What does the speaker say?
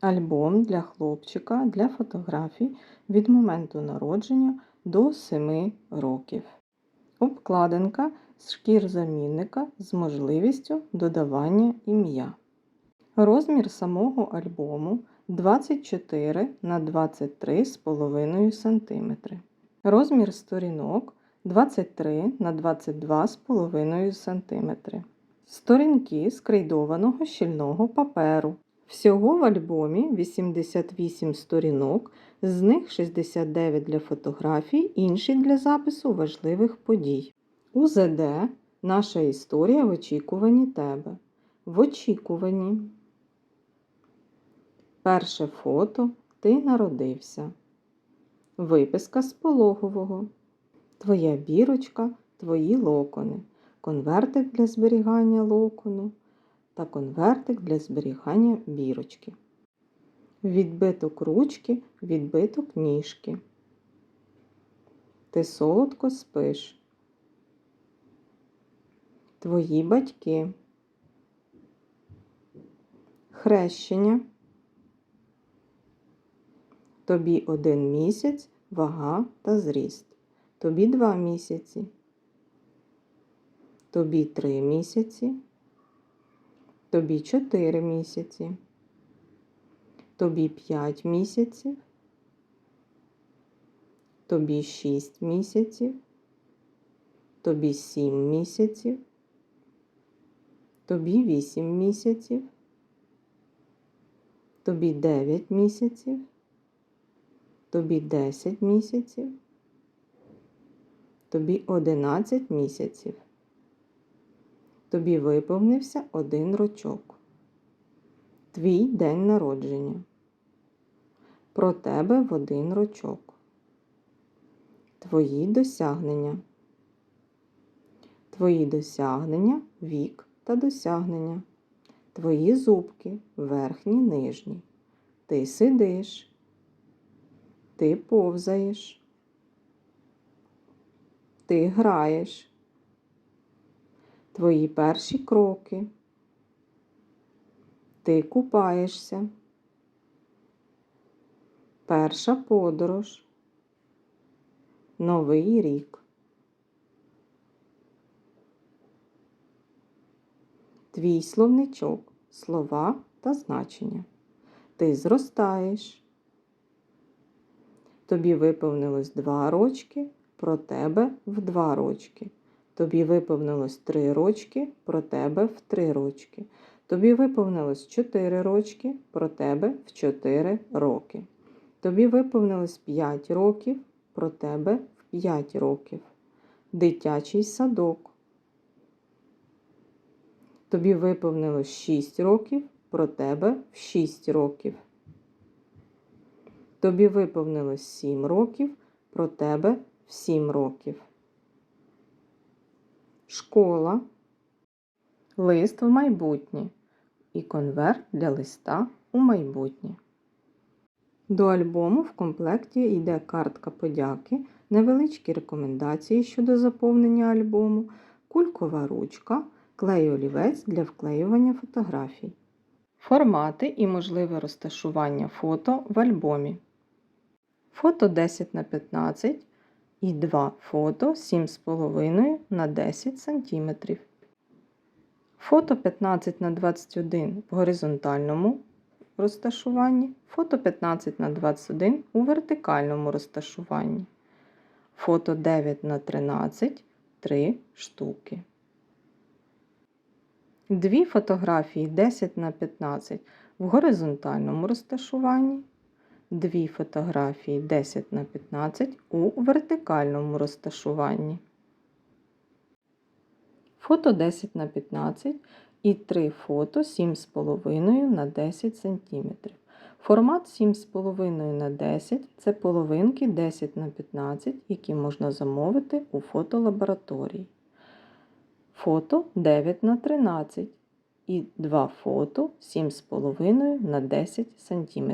Альбом для хлопчика для фотографій від моменту народження до 7 років. Обкладинка з шкірзамінника з можливістю додавання ім'я. Розмір самого альбому 24 на 23,5 см. Розмір сторінок 23 на 22,5 см. Сторінки з крейдованого щільного паперу. Всього в альбомі 88 сторінок, з них 69 для фотографій, інші для запису важливих подій. УЗД Наша історія в очікуванні тебе. В очікуванні. Перше фото Ти народився. Виписка з пологового. Твоя бірочка, твої локони. Конвертик для зберігання локону та конвертик для зберігання бірочки. Відбиток ручки, відбиток ніжки. Ти солодко спиш. Твої батьки. Хрещення. Тобі один місяць, вага та зріст. Тобі два місяці. Тобі три місяці. Тобі 4 місяці. Тобі 5 місяців. Тобі 6 місяців. Тобі 7 місяців. Тобі 8 місяців. Тобі 9 місяців. Тобі 10 місяців. Тобі 11 місяців. Тобі виповнився один рочок. Твій день народження. Про тебе в один рочок. Твої досягнення. Твої досягнення, вік та досягнення. Твої зубки верхні, нижні. Ти сидиш. Ти повзаєш. Ти граєш твої перші кроки. Ти купаєшся. Перша подорож. Новий рік. Твій словничок, слова та значення. Ти зростаєш. Тобі виповнилось два рочки, про тебе в два рочки. Тобі виповнилось три рочки, про тебе в три рочки. Тобі виповнилось чотири рочки, про тебе в чотири роки. Тобі виповнилось п'ять років, про тебе в п'ять років. Дитячий садок. Тобі виповнилось шість років, про тебе в шість років. Тобі виповнилось сім років, про тебе в сім років школа, лист в майбутнє і конверт для листа у майбутнє. До альбому в комплекті йде картка подяки, невеличкі рекомендації щодо заповнення альбому, кулькова ручка, клей олівець для вклеювання фотографій. Формати і можливе розташування фото в альбомі. Фото 10 на 15 і два фото 7,5 на 10 см. Фото 15 на 21 в горизонтальному розташуванні, фото 15 на 21 у вертикальному розташуванні. Фото 9 на 13 3 штуки. Дві фотографії 10 на 15 в горизонтальному розташуванні дві фотографії 10 на 15 у вертикальному розташуванні. Фото 10 на 15 і 3 фото 7,5 на 10 см. Формат 7,5 на 10 це половинки 10 на 15, які можна замовити у фотолабораторії. Фото 9 на 13 і 2 фото 7,5 на 10 см.